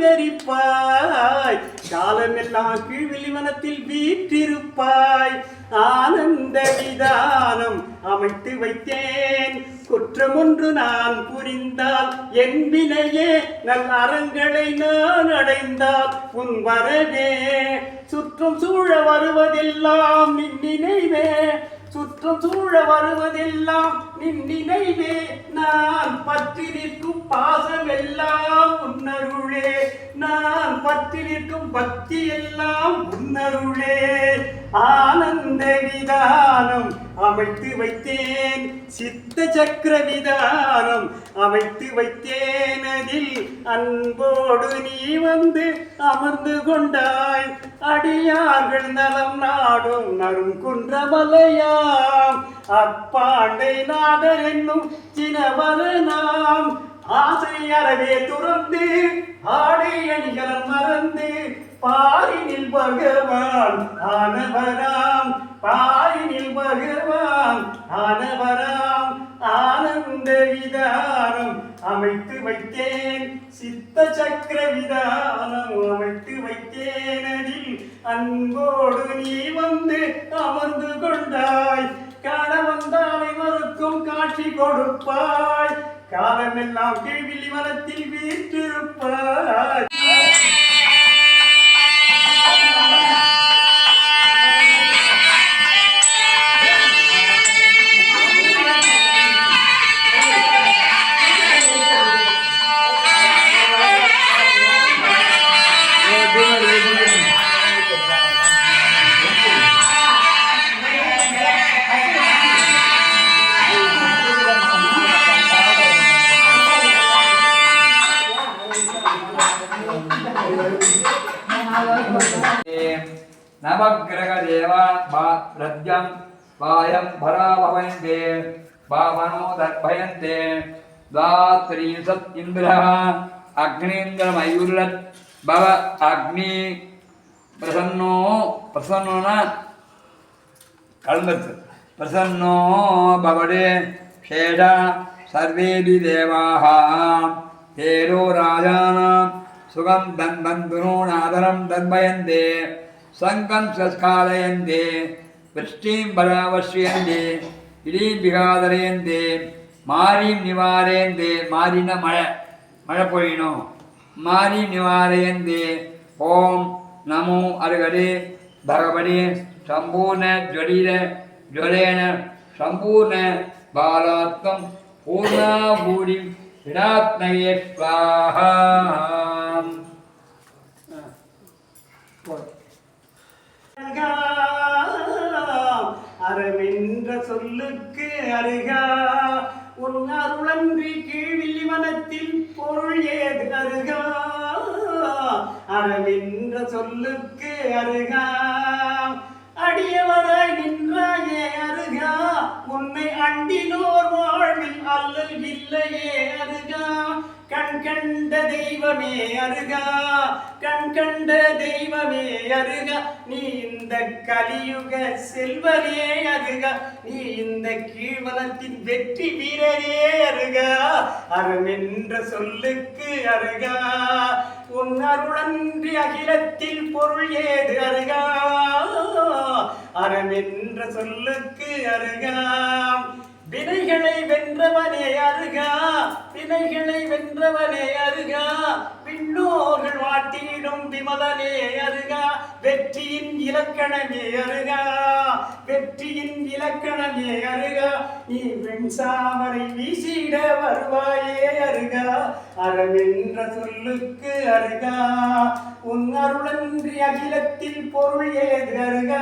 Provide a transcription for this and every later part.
அலங்கரிப்பாய். காலமெல்லாம் கீழ்வெளிவனத்தில் வீற்றிருப்பாய். ஆனந்த விதானம் அமைத்து வைத்தேன். குற்றம் ஒன்று நான் புரிந்தால் என் வினையே நல் அறங்களை நான் அடைந்தால் உன் வரவே. சுற்றம் சூழ வருவதெல்லாம் நின் நினைவே. சுற்றம் சூழ வருவதெல்லாம் நின் நினைவே. நான் பற்றி நிற்கும் பாசம் எல்லாம் உன்னருளே. நான் பற்றி நிற்கும் பக்தி எல்லாம் உன்னருளே. ஆனந்த விதானம் அமைத்து வைத்தேன். சித்த சக்கர விதானம் அமைத்து வைத்தேன். அதில் அன்போடு நீ வந்து அமர்ந்து கொண்டாய். அடியார்கள் நலம் நாடும் நரும் குன்றமலையாம். அப்பாண்டை நாதர் என்னும் சினவரனாம். ஆசை அறவே துறந்து ஆடை அணிகள் மறந்து பாரினில் பகவான் ஆனவராம். பாரினில் பகவான் ஆனவராம். ஆனந்த விதானம் அமைத்து வைத்தேன். சித்த சக்கர விதானம் அமைத்து வைத்தேன். அதில் அன்போடு நீ வந்து அமர்ந்து கொண்டாய். காண வந்தாலை மறுக்கும் காட்சி கொடுப்பாய். காலமெல்லாம் கேள்வி வனத்தில் வீற்றிருப்பாய். Amém. नवग्रहदेव रज्यं वायं भराभवन्ते वामनो दर्भयन्ते द्वात्रिंशत् इन्द्रः अग्नीन्द्रमयूरत् भव अग्नि प्रसन्नो प्रसन्नो न कळमत् प्रसन्नो भवडे शेष सर्वेऽपि देवाः हेरो राजानां சுகம் தன் தந்துனூன் ஆதரம் தன்மயந்தே சங்கம் சஸ்காலயந்தே விருஷ்டீம் பராவசியந்தே இடீம் பிகாதரையந்தே மாரியும் நிவாரேந்தே மாறின மழை மழை பொழியணும். மாரி நிவாரயந்தே ஓம் நமோ அருகடே பகவடி சம்பூர்ண ஜொலிர ஜொலேன சம்பூர்ண பாலாத்தம் பூர்ணாபூரி விடாத்மயே ஸ்வாஹா அறமென்ற சொல்லுக்கு அருகா. உன் அருளன்றி கீழில் மனத்தில் பொருள் ஏது அருகா? அறமென்ற சொல்லுக்கு அருகா. அடியவராய் நின்றாயே அருகா. உன்னை அண்டினோர் வாழ்வில் அல்லல் இல்லை. கண்ட தெய்வமே அருகா கண் கண்ட தெய்வமே அருகா நீ இந்த கலியுக செல்வரே அருகா நீ இந்த கீழ்வனத்தின் வெற்றி வீரரே அருகா அருமென்ற சொல்லுக்கு அருகா. உன் அருளன்றி அகிலத்தில் பொருள் ஏது அருகா? அறமென்ற சொல்லுக்கு அருகா. வினைகளை வென்றவனே அருகா வினைகளை வென்றவனே அருகா விண்ணோர்கள் வாட்டியிடும் விமலனே அருக வெற்றியின் இலக்கணமே அருக வெற்றியின் இலக்கணமே அருக நீ வெண்சாமரை வீசிட வருவாயே அருக அறமென்ற சொல்லுக்கு அருக உன் அருளன்றி அகிலத்தில் பொருள் ஏது அருக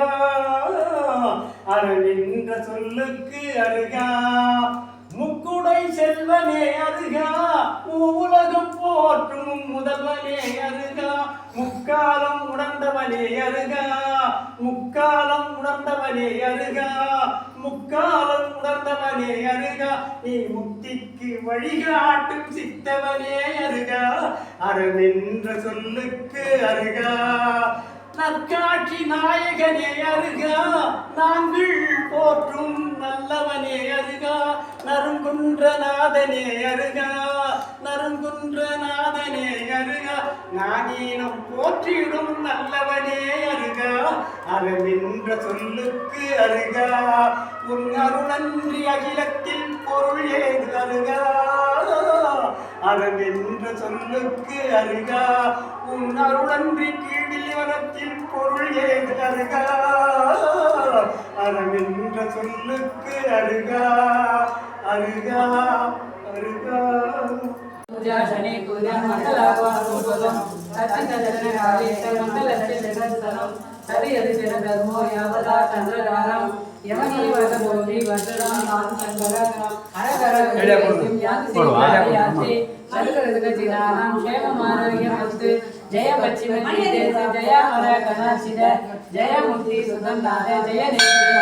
அறமென்ற சொல்லுக்கு அருக முக்குடை செல்வனே அருகா உலகம் போற்றும் முதல்வனே அருகா. முக்காலம் உணர்ந்தவனே அருகா. முக்காலம் உணர்ந்தவனே அருகா. முக்காலம் உணர்ந்தவனே அருகா. நீ முக்திக்கு வழிகாட்டும் சித்தவனே அருகா. அறமென்ற சொல்லுக்கு அருகா. நற்காட்சி நாயகனே அருகா. நாங்கள் போற்றும் நல்லவனே அருகா நறுங்குன்ற நாதனே அருகா நறுங்குன்ற நாதனே அருகா. நானீனம் போற்றிடும் நல்லவனே அறவென்ற சொல்லுக்கு அருகா உன் அருளன்றி அகிலத்தில் பொருள் ஏது அருகா அறவென்ற சொல்லுக்கு அருகா உன் அருளன்றி கீழில் வனத்தில் பொருள் ஏது அருகா அறவென்ற சொல்லுக்கு அருகா அருகா அருகா पूजा शनि पूजा मंगलावानुपदम सचिदर्शन कालेश्वर मंगलस्य जगत्तरम சரி அது ஜன தர்மோ யாவதா சந்திரதாரம் யமனி வத போதி வசனம் நான் சங்கரகம் அரகரம் யாதி யாதி சங்கரதுக ஆரோக்கியம் அஸ்து ஜெய பச்சிவதி ஜெய மர கணாசித ஜெய சுதந்தாத ஜெய தேவதா